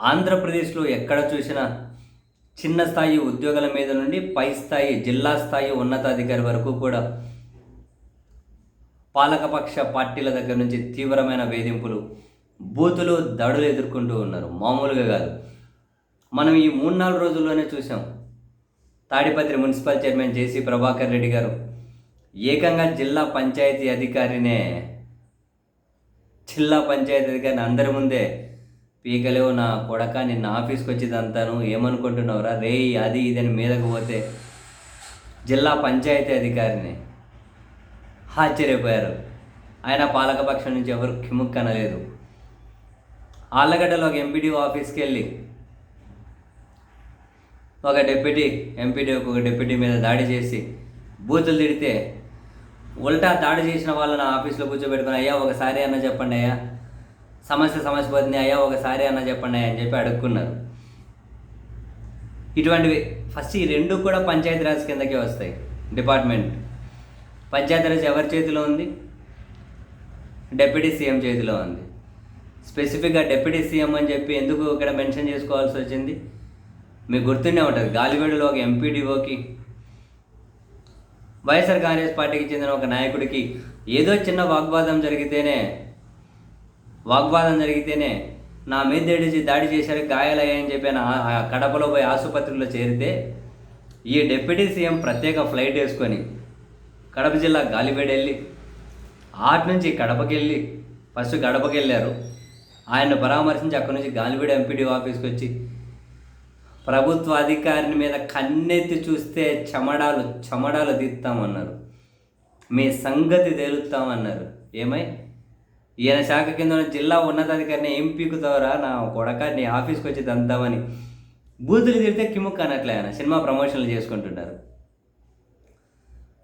ఆంధ్రప్రదేశ్లో ఎక్కడ చూసినా చిన్న స్థాయి ఉద్యోగుల మీద నుండి పై స్థాయి జిల్లా స్థాయి ఉన్నతాధికారి వరకు కూడా పాలకపక్ష పార్టీల దగ్గర నుంచి తీవ్రమైన వేధింపులు బూతులు దాడులు ఎదుర్కొంటూ ఉన్నారు. మామూలుగా కాదు. మనం ఈ మూడు నాలుగు రోజుల్లోనే చూసాం Tadipatri municipal chairman JC Prabhakar Reddy garu ఏకంగా జిల్లా పంచాయతీ అధికారినే జిల్లా పంచాయతీ అధికారిని అందరి ముందే పీకలేవు నా కొడక నిన్న ఆఫీస్కి వచ్చేదంతాను ఏమనుకుంటున్నావురా? రే అది ఇదని మీదకు పోతే జిల్లా పంచాయతీ అధికారిని ఆశ్చర్యపోయారు. ఆయన పాలకపక్షం నుంచి ఎవరు కిముక్కనలేదు. ఆళ్ళగడ్డలో ఒక ఎంపీడీ ఆఫీస్కి వెళ్ళి ఒక డెప్యూటీ ఎంపీడీ ఒక డెప్యూటీ మీద దాడి చేసి బూతులు తిడితే ఉల్టా దాడి చేసిన వాళ్ళని ఆఫీస్లో కూర్చోబెట్టుకుని అయ్యా ఒకసారి అన్న చెప్పండి అయ్యా. సమస్య సమస్య పోతుంది అయ్యా ఒకసారి అన్న చెప్పండి అని చెప్పి అడుక్కున్నారు. ఇటువంటివి ఫస్ట్ ఈ రెండు కూడా పంచాయతీరాజ్ కిందకే వస్తాయి డిపార్ట్మెంట్. పంచాయతీరాజ్ ఎవరి చేతిలో ఉంది? డెప్యూటీ సీఎం చేతిలో ఉంది. స్పెసిఫిక్గా డెప్యూటీ సీఎం అని చెప్పి ఎందుకు ఇక్కడ మెన్షన్ చేసుకోవాల్సి వచ్చింది? మీకు గుర్తుండే ఉంటుంది గాలివేడులో ఒక ఎంపీడీఓకి వైఎస్ఆర్ కాంగ్రెస్ పార్టీకి చెందిన ఒక నాయకుడికి ఏదో చిన్న వాగ్వాదం జరిగితేనే వాగ్వాదం జరిగితేనే నా మీద దాడి దాడి చేశారు గాయాలయ్యాయని చెప్పి ఆ- కడపలో పోయి ఆసుపత్రిలో చేరితే ఈ డిప్యూటీ సీఎం ప్రత్యేక ఫ్లైట్ వేసుకొని కడప జిల్లా గాలిపేడ వెళ్ళి ఆటి నుంచి కడపకి వెళ్ళి ఫస్ట్ గడపకి వెళ్ళారు. ఆయన పరామర్శించి అక్కడి నుంచి గాలిపేడ ఎంపీడీ ఆఫీస్కి వచ్చి ప్రభుత్వ అధికారిని మీద కన్నెత్తి చూస్తే చెమడాలు చెమడాలు తీస్తామన్నారు. మీ సంగతి తేలుస్తామన్నారు ఏమై? ఈయన శాఖ కింద ఉన్న జిల్లా ఉన్నతాధికారిని ఎంపీకు ద్వారా నా కొడక నీ ఆఫీస్కి వచ్చి దంతామని. బూతులు తిడితే కిముక్ అనట్లే ఆయన. సినిమా ప్రమోషన్లు చేసుకుంటున్నారు.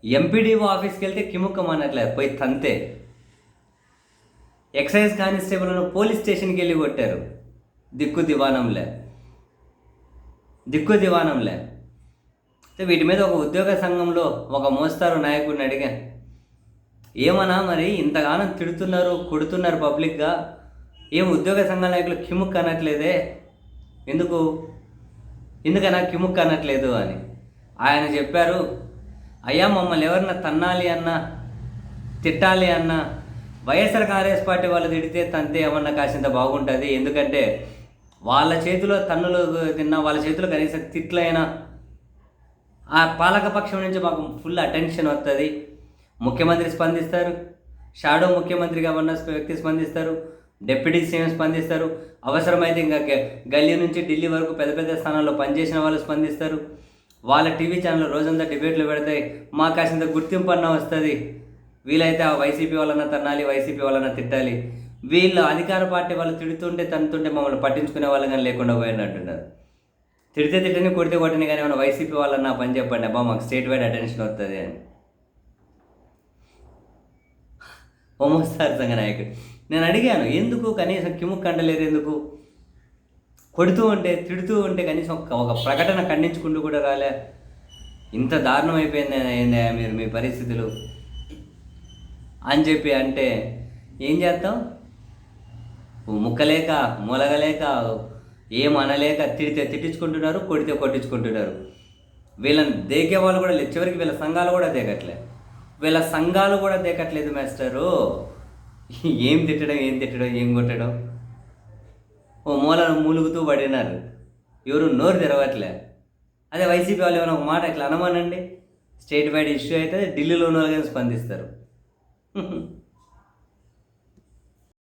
ఎంపీడీఓ ఆఫీస్కి వెళ్తే కిముక్కం అనట్లే పోయి తంతే. ఎక్సైజ్ కానిస్టేబుల్ను పోలీస్ స్టేషన్కి వెళ్ళి కొట్టారు. దిక్కు దివానంలే. దిక్కు దివానంలే. వీటి మీద ఒక ఉద్యోగ సంఘంలో ఒక మోస్తారు నాయకుడిని అడిగా. ఏమన్నా మరి ఇంతగానం తిడుతున్నారు కొడుతున్నారు పబ్లిక్గా? ఏం ఉద్యోగ సంఘ నాయకులు కిముక్ అనట్లేదే? ఎందుకు? ఎందుకన్నా కిముక్ అనట్లేదు అని. ఆయన చెప్పారు అయ్యా మమ్మల్ని ఎవరన్నా తన్నాలి అన్నా తిట్టాలి అన్నా వైఎస్ఆర్ కాంగ్రెస్ పార్టీ వాళ్ళు తిడితే తంతే ఏమన్నా కాసింత బాగుంటుంది? ఎందుకంటే వాళ్ళ చేతిలో తన్నులు తిన్నా వాళ్ళ చేతిలో కనీసం తిట్లైనా ఆ పాలకపక్షం నుంచి మాకు ఫుల్ అటెన్షన్ వస్తుంది ముఖ్యమంత్రి స్పందిస్తారు. షాడో ముఖ్యమంత్రిగా ఉన్న వ్యక్తి స్పందిస్తారు. డిప్యూటీ సీఎం స్పందిస్తారు. అవసరమైతే ఇంకా గ- గల్లీ నుంచి ఢిల్లీ వరకు పెద్ద పెద్ద స్థానాల్లో పనిచేసిన వాళ్ళు స్పందిస్తారు. వాళ్ళ టీవీ ఛానల్ రోజంతా డిబేట్లు పెడతాయి. మా కాసింత గుర్తింపు అన్న వస్తుంది. వీలైతే ఆ వైసీపీ వాళ్ళన్న తన్నాలి వైసీపీ వాళ్ళన్న తిట్టాలి. వీళ్ళు అధికార పార్టీ వాళ్ళు తిడుతుంటే తన్నుతుంటే మమ్మల్ని పట్టించుకునే వాళ్ళు కానీ లేకుండా పోయినట్టున్నారు. తిడితే తిట్టని కొడితే కొట్టని కానీ ఏమైనా వైసీపీ వాళ్ళన్న పని చెప్పండి అబ్బా మాకు స్టేట్ వైడ్ అటెన్షన్ వస్తుంది అని. హోమోస్తార్ సంఘ నాయకుడు. నేను అడిగాను ఎందుకు? కనీసం కిముక్ కండలేదు ఎందుకు? కొడుతూ ఉంటే తిడుతూ ఉంటే కనీసం ఒక ఒక ప్రకటన ఖండించుకుంటూ కూడా రాలే. ఇంత దారుణం అయిపోయింది ఏందా మీరు మీ పరిస్థితులు? అని చెప్పి అంటే ఏం చేస్తాం ముక్కలేక మొలగలేక ఏం అనలేక తిడితే తిట్టించుకుంటున్నారు కొడితే కొట్టించుకుంటున్నారు. వీళ్ళని దేకే వాళ్ళు కూడా లేదు చివరికి వీళ్ళ సంఘాలు కూడా దేకట్లే. వీళ్ళ సంఘాలు కూడా దేకట్లేదు మాస్టరు. ఏం తిట్టడం ఏం తిట్టడం ఏం కొట్టడం? ఓ మూలను మూలుగుతూ పడినారు. ఎవరు నోరు తెరవట్లే. అదే వైసీపీ వాళ్ళు ఏమైనా ఒక మాట ఇట్లా అనమానండి? స్టేట్ వైడ్ ఇష్యూ అయితే ఢిల్లీలో ఉన్న వాళ్ళు స్పందిస్తారు?